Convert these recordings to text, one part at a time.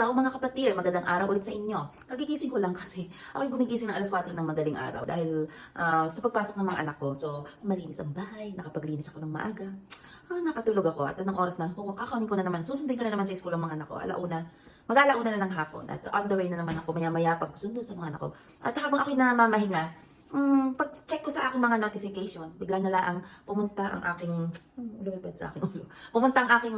Hello mga kapatid, magandang araw ulit sa inyo. Kagigising ko lang kasi ako'y gumigising ng alas 4 ng madaling araw dahil ah, sa pagpasok ng mga anak ko. So, malinis ang bahay, nakapaglinis ako ng maaga. Ah, nakatulog ako at anong oras na, kung kakanin ko na naman, susundin ko na naman sa school ang mga anak ko, alauna, mag-alauna na ng hapon at on the way na naman ako maya-maya pag sundo sa mga anak ko. At habang ako'y namamahinga, mm, pag-check ko sa aking mga notification, bigla na lang pumunta ang aking, hmm, lumipad sa aking ulo, pumunta ang aking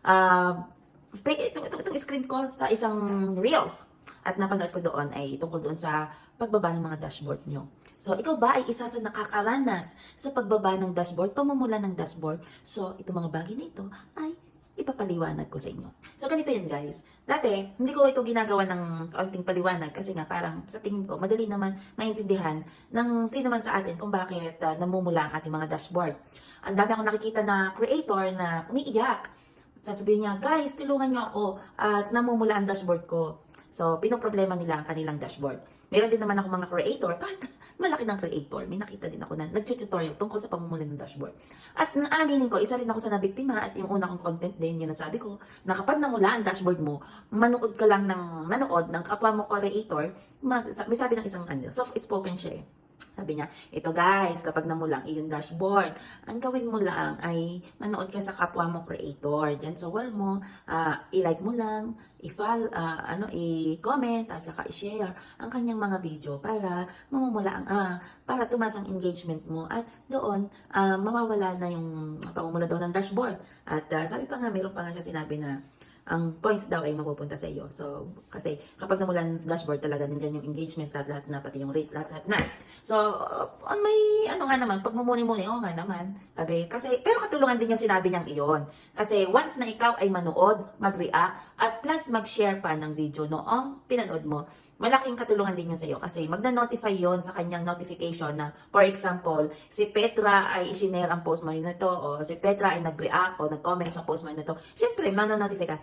pa- itong, itong, itong screen ko sa isang Reels. At napanood ko doon ay tungkol doon sa pagbaba ng mga dashboard nyo. So, ikaw ba ay isa sa nakakaranas sa pagbaba ng dashboard, pamumula ng dashboard? So, itong mga bagay na ito ay ipapaliwanag ko sa inyo. So, ganito yun guys. Dati, hindi ko ito ginagawa ng kaunting paliwanag kasi nga parang sa tingin ko, madali naman maintindihan ng sino man sa atin kung bakit ah, namumula ang ating mga dashboard. Ang dami akong nakikita na creator na umiiyak sasabihin niya, guys, tulungan niyo ako at namumula ang dashboard ko. So, pinoproblema nila ang kanilang dashboard. Meron din naman ako mga creator, kahit malaki ng creator, may nakita din ako na nag-tutorial tungkol sa pamumula ng dashboard. At naaminin ko, isa rin ako sa nabiktima at yung una kong content din, yun ang sabi ko, na kapag namula ang dashboard mo, manood ka lang ng, manood ng kapwa mo creator, mag, may sabi ng isang ano, soft-spoken siya eh. Sabi niya, ito guys, kapag namulang iyong dashboard, ang gawin mo lang ay manood ka sa kapwa mo creator. Diyan sa wall mo, ah, i-like mo lang, i-follow, ah, ano, i-comment, at saka i-share ang kanyang mga video para mamumula ang, ah, para tumas ang engagement mo. At doon, ah, mawawala na yung pamumula daw ng dashboard. At ah, sabi pa nga, mayroon pa nga siya sinabi na ang points daw ay mapupunta sa iyo. So, kasi kapag namulan dashboard talaga, nandiyan yung engagement, lahat, lahat na, pati yung rates, lahat, lahat na. So, uh, on may, ano nga naman, pag mumuni-muni, oo nga naman. Sabi, kasi, pero katulungan din yung sinabi niyang iyon. Kasi, once na ikaw ay manood, mag-react, at plus mag-share pa ng video noong pinanood mo, malaking katulungan din yun sa iyo kasi magna-notify yon sa kanyang notification na for example, si Petra ay isinare ang post mo na to o si Petra ay nag-react o nag-comment sa post mo na to. Siyempre, manonotify ka.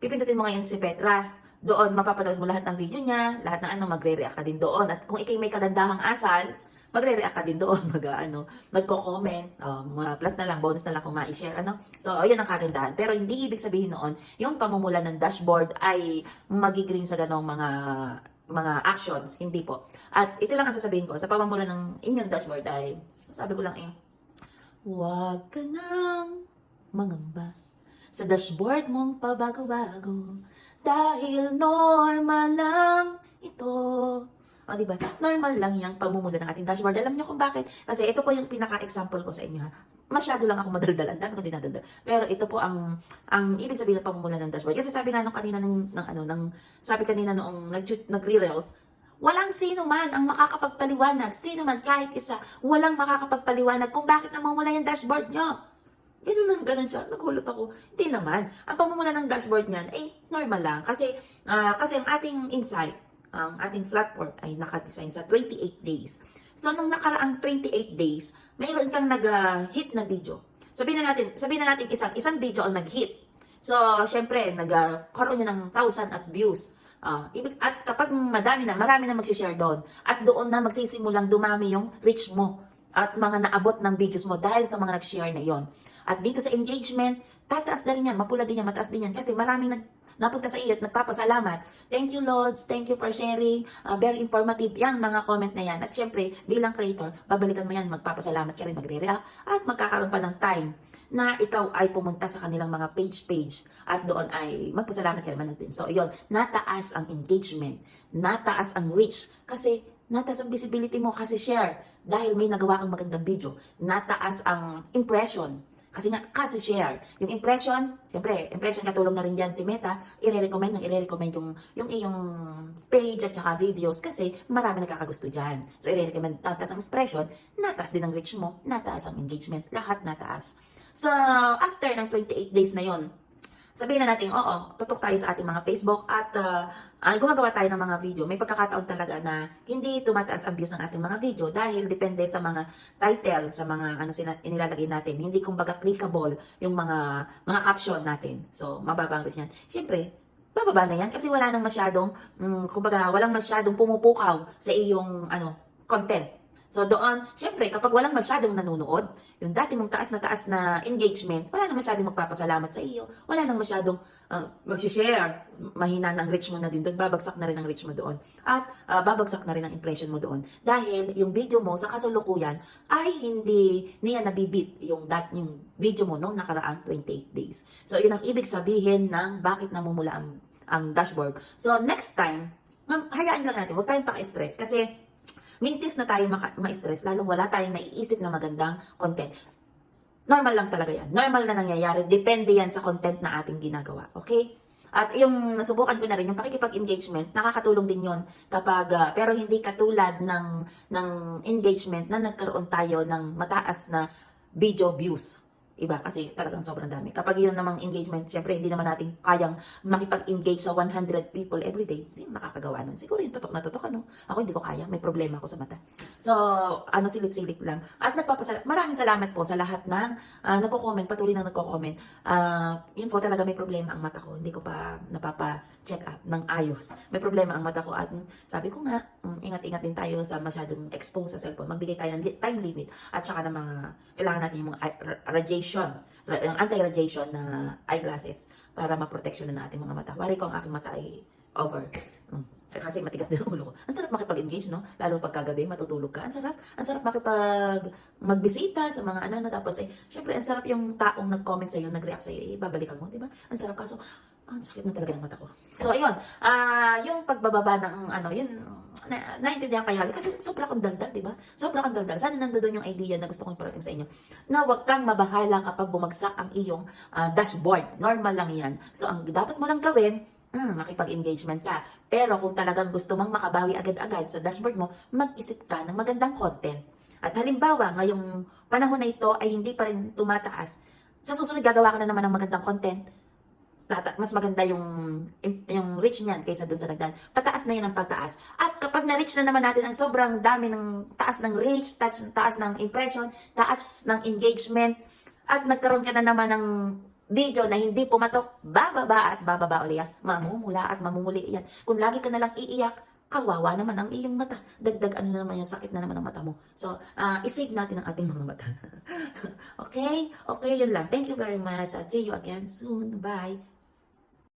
Pipindutin mo ngayon si Petra. Doon, mapapanood mo lahat ng video niya, lahat ng ano, magre-react ka din doon. At kung ikay may kagandahang asal, magre-react ka din doon, mag, ano, magko-comment, mga plus na lang, bonus na lang kung ma-share, ano. So, yun ang kagandahan. Pero hindi ibig sabihin noon, yung pamumula ng dashboard ay magigreen sa ganong mga mga actions. Hindi po. At ito lang ang sasabihin ko, sa pamamula ng inyong dashboard ay, sabi ko lang eh, huwag ka nang mangamba sa dashboard mong pabago-bago dahil normal lang ito. O, di ba? Normal lang yung pamumula ng ating dashboard. Alam niyo kung bakit? Kasi ito po yung pinaka-example ko sa inyo, ha? Masyado lang ako madaldal. Ang dami ko dinadaldal. Pero ito po ang ang ibig sabihin ng pamumula ng dashboard. Kasi sabi nga nung kanina ng, ng ano, ng, sabi kanina noong nag, nag-reels, Walang sino man ang makakapagpaliwanag, sino man kahit isa, walang makakapagpaliwanag kung bakit namumula yung dashboard nyo. Ganun lang, ganun siya. Nagulat ako. Hindi naman. Ang pamumula ng dashboard niyan, ay normal lang. Kasi, ah, kasi ang ating insight, ang ating platform ay nakadesign sa 28 days. So, nung nakaraang 28 days, mayroon kang nag-hit na video. Sabihin na natin, sabihin na natin isang, isang video ang nag-hit. So, syempre, nagkaroon niya ng thousand of views. Ibig, at kapag madami na, marami na mag-share doon. At doon na magsisimulang dumami yung reach mo at mga naabot ng videos mo dahil sa mga nag-share na yon. At dito sa engagement, tataas na rin yan, mapula din yan, mataas din yan. Kasi maraming nag, napunta nagpapasalamat. Thank you, Lords. Thank you for sharing. Ah, very informative. Yan, mga comment na yan. At syempre, bilang creator, babalikan mo yan, magpapasalamat ka rin, magre-react, at magkakaroon pa ng time na ikaw ay pumunta sa kanilang mga page-page at doon ay magpasalamat ka naman natin. So, yun, nataas ang engagement, nataas ang reach, kasi nataas ang visibility mo kasi share dahil may nagawa kang magandang video. Nataas ang impression, kasi nga, kasi share. Yung impression, syempre, impression katulong na rin dyan si Meta, i-recommend ng i-recommend yung, yung iyong page at saka videos kasi marami nagkakagusto dyan. So, i-recommend, nataas ang expression, nataas din ang reach mo, nataas ang engagement, lahat nataas. So, after ng 28 days na yon sabihin na natin, oo, tutok tayo sa ating mga Facebook at uh, gumagawa tayo ng mga video. May pagkakataon talaga na hindi tumataas ang views ng ating mga video dahil depende sa mga title, sa mga ano sina, inilalagay natin. Hindi kumbaga clickable yung mga mga caption natin. So, mababa ang reach niyan. Siyempre, bababa na yan kasi wala nang masyadong, mm, kumbaga, walang masyadong pumupukaw sa iyong ano, content. So doon, syempre, kapag walang masyadong nanonood, yung dati mong taas na taas na engagement, wala na masyadong magpapasalamat sa iyo, wala nang masyadong uh, mag-share, mahina ng reach mo na din doon, babagsak na rin ang reach mo doon. At ah, babagsak na rin ang impression mo doon. Dahil yung video mo sa kasalukuyan ay hindi niya nabibit yung, dat, yung video mo noong nakaraang 28 days. So yun ang ibig sabihin ng bakit namumula ang, ang dashboard. So next time, ma'am, hayaan lang natin, huwag tayong paka-stress kasi mintis na tayo ma-stress, lalong wala tayong naiisip na magandang content. Normal lang talaga yan. Normal na nangyayari. Depende yan sa content na ating ginagawa. Okay? At yung nasubukan ko na rin, yung pakikipag-engagement, nakakatulong din yon kapag, ah, pero hindi katulad ng, ng engagement na nagkaroon tayo ng mataas na video views. Iba kasi talagang sobrang dami. Kapag yun namang engagement, syempre hindi naman natin kayang makipag-engage sa 100 people every day. Sino nakakagawa nun? Siguro yung tutok na tutok, ano? Ako hindi ko kaya. May problema ako sa mata. So, ano, silip-silip lang. At nagpapasalamat. Maraming salamat po sa lahat ng uh, nagko-comment, patuloy na nagko-comment. Ah, yun po talaga may problema ang mata ko. Hindi ko pa napapa-check up ng ayos. May problema ang mata ko at sabi ko nga, mm, ingat-ingat din tayo sa masyadong expose sa cellphone. Magbigay tayo ng time limit at saka ng mga, kailangan natin yung mga eye- ra- radiation, ra- yung anti-radiation na eyeglasses para maprotection na natin mga mata. Wari ko ang aking mata ay over. Mm. Eh, Kasi matigas din ang ulo ko. Ang sarap makipag-engage, no? Lalo pagkagabi, matutulog ka. Ang sarap. Ang sarap makipag magbisita sa mga ano na tapos eh, syempre, ang sarap yung taong nag-comment sa'yo, nag-react sa'yo, eh, babalikan mo, di ba? Ang sarap kaso, ah, ang sakit na talaga ng mata ko. So, ayun. Ah, yung pagbababa ng ano, yun, na, naintindihan kayo kasi sobra kong daldal, di ba? Sobra kong daldal. Sana nandoon yung idea na gusto kong iparating sa inyo. Na huwag kang mabahala kapag bumagsak ang iyong ah, dashboard. Normal lang yan. So, ang dapat mo lang gawin, Hmm, makipag-engagement ka. Pero kung talagang gusto mong makabawi agad-agad sa dashboard mo, mag-isip ka ng magandang content. At halimbawa, ngayong panahon na ito ay hindi pa rin tumataas, sa susunod gagawa ka na naman ng magandang content, Lata- mas maganda yung yung reach niyan kaysa dun sa nagdaan. Pataas na yun ang pagtaas. At kapag na-reach na naman natin ang sobrang dami ng taas ng reach, taas, taas ng impression, taas ng engagement, at nagkaroon ka na naman ng video na hindi pumatok, bababa at bababa ulit yan. Mamumula at mamumuli yan. Kung lagi ka nalang iiyak, kawawa naman ang iyong mata. Dagdag ano na naman yan, sakit na naman ang mata mo. So, uh, isave natin ang ating mga mata. okay? Okay, yun lang. Thank you very much. At see you again soon. Bye.